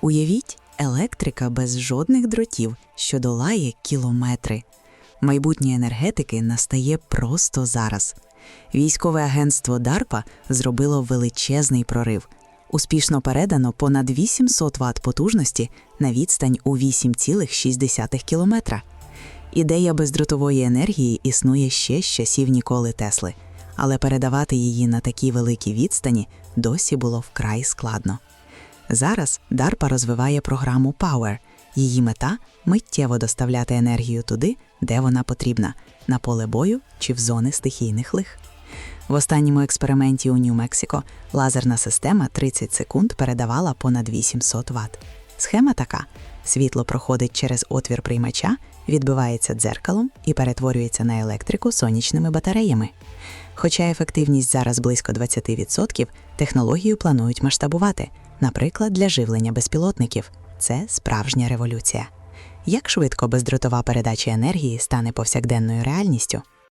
Уявіть, електрика без жодних дротів, що долає кілометри. Майбутнє енергетики настає просто зараз. Військове агентство DARPA зробило величезний прорив. Успішно передано понад 800 Вт потужності на відстань у 8,6 кілометра. Ідея бездротової енергії існує ще з часів Ніколи Тесли, але передавати її на такі великі відстані досі було вкрай складно. Зараз DARPA розвиває програму Power. Її мета миттєво доставляти енергію туди, де вона потрібна на поле бою чи в зони стихійних лих. В останньому експерименті у Нью-Мексико лазерна система 30 секунд передавала понад 800 Вт. Схема така: світло проходить через отвір приймача, відбивається дзеркалом і перетворюється на електрику сонячними батареями. Хоча ефективність зараз близько 20%, технологію планують масштабувати, наприклад, для живлення безпілотників. Це справжня революція. Як швидко бездротова передача енергії стане повсякденною реальністю?